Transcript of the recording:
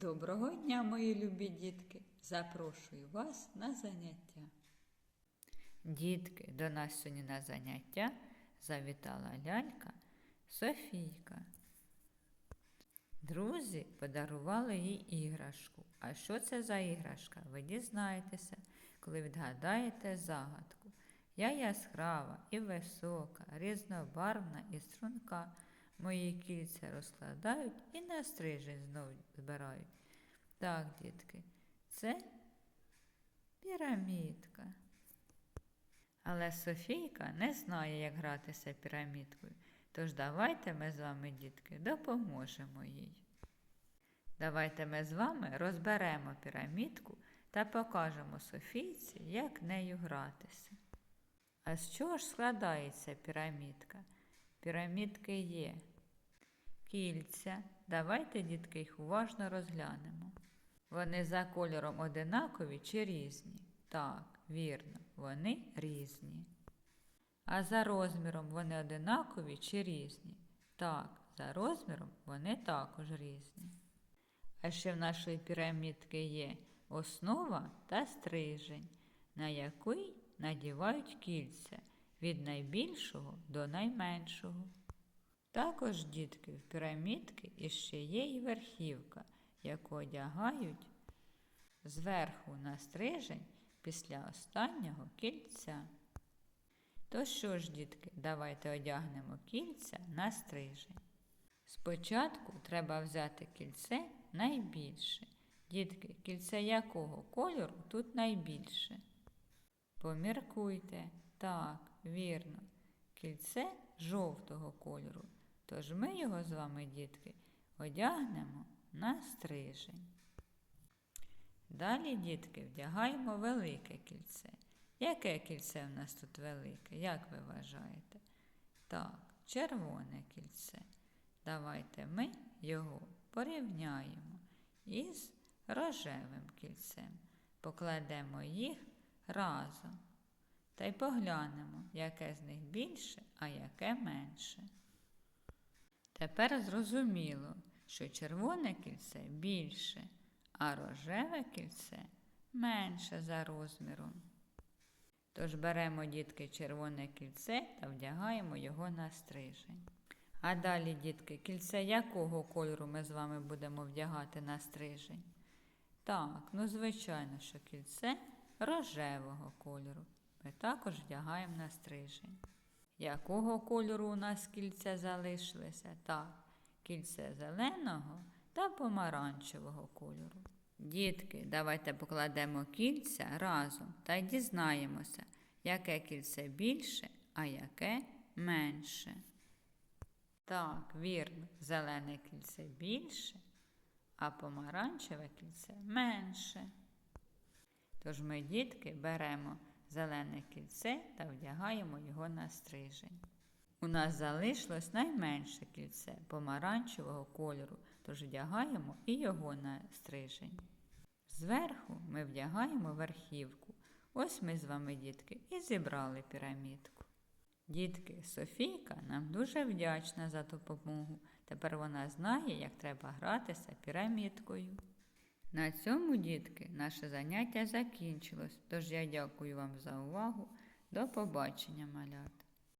Доброго дня, мої любі дітки! Запрошую вас на заняття. Дітки, до нас сьогодні на заняття завітала лялька Софійка. Друзі подарували їй іграшку. А що це за іграшка? Ви дізнаєтеся, коли відгадаєте загадку. Я яскрава і висока, різнобарвна і струнка. Мої кільця розкладають і на стрижень знову збирають. Так, дітки, це пірамідка. Але Софійка не знає, як гратися пірамідкою. Тож давайте ми з вами, дітки, допоможемо їй. Давайте ми з вами розберемо пірамідку та покажемо Софійці, як нею гратися. А з чого ж складається пірамідка? Пірамідки є кільця. Давайте, дітки, їх уважно розглянемо. Вони за кольором одинакові чи різні? Так, вірно, вони різні. А за розміром вони одинакові чи різні? Так, за розміром вони також різні. А ще в нашої пірамідки є основа та стрижень, на який надівають кільця від найбільшого до найменшого. Також, дітки, в пірамідки іще є і верхівка, яку одягають зверху на стрижень після останнього кільця. То що ж, дітки, давайте одягнемо кільця на стрижень. Спочатку треба взяти кільце найбільше. Дітки, кільце якого кольору тут найбільше? Поміркуйте. Так, вірно, кільце жовтого кольору. Тож ми його з вами, дітки, одягнемо на стрижень. Далі, дітки, вдягаємо велике кільце. Яке кільце в нас тут велике, як ви вважаєте? Так, червоне кільце. Давайте ми його порівняємо із рожевим кільцем. Покладемо їх разом. Та й поглянемо, яке з них більше, а яке менше. Тепер зрозуміло, що червоне кільце більше, а рожеве кільце менше за розміром. Тож беремо, дітки, червоне кільце та вдягаємо його на стрижень. А далі, дітки, кільце якого кольору ми з вами будемо вдягати на стрижень? Так, ну звичайно, що кільце рожевого кольору. Ми також вдягаємо на стрижень. Якого кольору у нас кільця залишилися? Так, кільце зеленого та помаранчевого кольору. Дітки, давайте покладемо кільця разом та дізнаємося, яке кільце більше, а яке менше. Так, вірно, зелене кільце більше, а помаранчеве кільце менше. Тож ми, дітки, беремо зелене кільце та вдягаємо його на стрижень. У нас залишилось найменше кільце помаранчевого кольору, тож вдягаємо і його на стрижень. Зверху ми вдягаємо верхівку. Ось ми з вами, дітки, і зібрали пірамідку. Дітки, Софійка нам дуже вдячна за допомогу. Тепер вона знає, як треба гратися пірамідкою. На цьому, дітки, наше заняття закінчилось, тож я дякую вам за увагу. До побачення, малята!